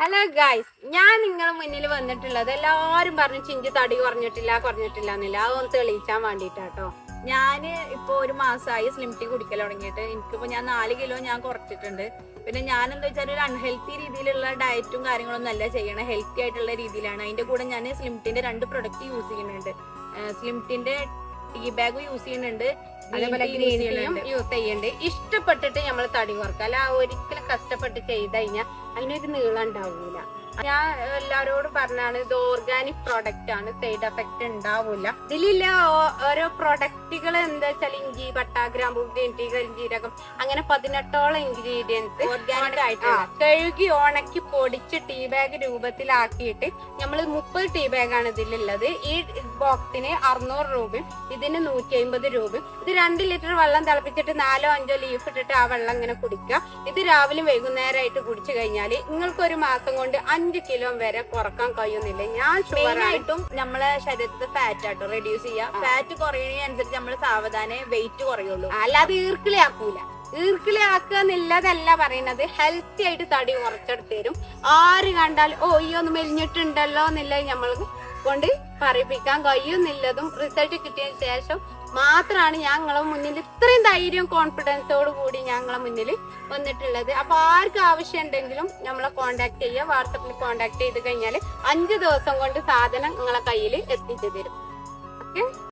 Hello guys ഞാൻ നിങ്ങളെ മുന്നിൽ വന്നിട്ടുള്ളത് എല്ലാവരും പറഞ്ഞു ചിഞ്ചി തടി കുറഞ്ഞിട്ടില്ല കുറഞ്ഞിട്ടില്ല എന്നില്ല. അതൊന്ന് തെളിയിക്കാൻ വേണ്ടിട്ടാട്ടോ. ഞാൻ ഇപ്പൊ ഒരു മാസമായി സ്ലിം ടീ കുടിക്കൽ തുടങ്ങിയിട്ട്. എനിക്കിപ്പോ ഞാൻ നാല് കിലോ ഞാൻ കുറച്ചിട്ടുണ്ട്. പിന്നെ ഞാൻ എന്താ വെച്ചാൽ ഒരു അൺഹെൽത്തി രീതിയിലുള്ള ഡയറ്റും കാര്യങ്ങളൊന്നും അല്ല ചെയ്യണം. ഹെൽത്തി ആയിട്ടുള്ള രീതിയിലാണ്. അതിന്റെ കൂടെ ഞാൻ സ്ലിം ടീന്റെ രണ്ട് പ്രൊഡക്റ്റ് യൂസ് ചെയ്യുന്നുണ്ട്. സ്ലിം ടീന്റെ ടീ ബാഗ് യൂസ് ചെയ്യുന്നുണ്ട്. അതേപോലെ ഗ്രീനിയും ഗ്രീൻ ടീയും യൂസ് ചെയ്യുന്നുണ്ട്. ഇഷ്ടപ്പെട്ടിട്ട് നമ്മൾ തടി കുറക്കുക അല്ല ഒരിക്കലും കഷ്ടപ്പെട്ട് ചെയ്ത് കഴിഞ്ഞാൽ അതിനൊരു നീളം ഉണ്ടാവൂല. ഞാൻ എല്ലാവരോടും പറഞ്ഞാണ് ഇത് ഓർഗാനിക് പ്രോഡക്റ്റ് ആണ് സൈഡ് എഫക്റ്റ് ഉണ്ടാവൂല. ഇതിലില്ല ഓരോ പ്രൊഡക്റ്റുകൾ എന്താ വെച്ചാൽ ഇഞ്ചി പട്ട ഗ്രാമ്പൂ ഗ്രീൻ ടീ കരിഞ്ജീരകം അങ്ങനെ പതിനെട്ടോളം ഇൻഗ്രീഡിയൻസ് ഓർഗാനിക് ആയിട്ട് കഴുകി ഉണക്കി പൊടിച്ച് ടീ ബാഗ് രൂപത്തിലാക്കിയിട്ട് നമ്മൾ മുപ്പത് ടീ ബാഗ് ആണ് ഇതിലുള്ളത്. ഈ ബോക്സിന് അറുന്നൂറ് രൂപയും ഇതിന് നൂറ്റി അമ്പത് രൂപയും. ഇത് രണ്ട് ലിറ്റർ വെള്ളം തിളപ്പിച്ചിട്ട് നാലോ അഞ്ചോ ലീഫ് ഇട്ടിട്ട് ആ വെള്ളം ഇങ്ങനെ കുടിക്കുക. ഇത് രാവിലെ വൈകുന്നേരമായിട്ട് കുടിച്ചു കഴിഞ്ഞാൽ നിങ്ങൾക്ക് ഒരു മാസം കൊണ്ട് അഞ്ച് കിലോ വരെ കുറയ്ക്കാൻ കഴിയുന്നില്ല. ഞാൻ മെയിൻ ആയിട്ടും നമ്മളെ ശരീരത്തിൽ ഫാറ്റ് ആട്ടോ റെഡ്യൂസ് ചെയ്യാം. ഫാറ്റ് കുറയുന്നതിനനുസരിച്ച് നമ്മൾ സാവധാനം വെയിറ്റ് കുറയുള്ളൂ. അല്ലാതെ ഈർക്കിളി ആക്കൂല ഈർക്കിളി ആക്കുക എന്നുള്ളതല്ല പറയുന്നത് ഹെൽത്തി ആയിട്ട് തടി കുറച്ചെടുത്ത് തരും. ആര് കണ്ടാൽ ഓ ഈ ഒന്ന് മെലിഞ്ഞിട്ടുണ്ടല്ലോ എന്നുള്ളത് നമ്മൾക്ക് കൊണ്ട് പറയിപ്പിക്കാൻ കഴിയുന്നില്ലതും റിസൾട്ട് കിട്ടിയതിന് ശേഷം മാത്രമാണ് ഞങ്ങളെ മുന്നിൽ ഇത്രയും ധൈര്യവും കോൺഫിഡൻസോട് കൂടി ഞങ്ങളെ മുന്നിൽ വന്നിട്ടുള്ളത്. അപ്പൊ ആർക്ക് ആവശ്യം ഉണ്ടെങ്കിലും നമ്മളെ കോണ്ടാക്ട് ചെയ്യുക. വാട്സപ്പിൽ കോണ്ടാക്ട് ചെയ്ത് കഴിഞ്ഞാൽ അഞ്ച് ദിവസം കൊണ്ട് സാധനം നിങ്ങളെ കയ്യിൽ എത്തിച്ചു തരും. ഓക്കെ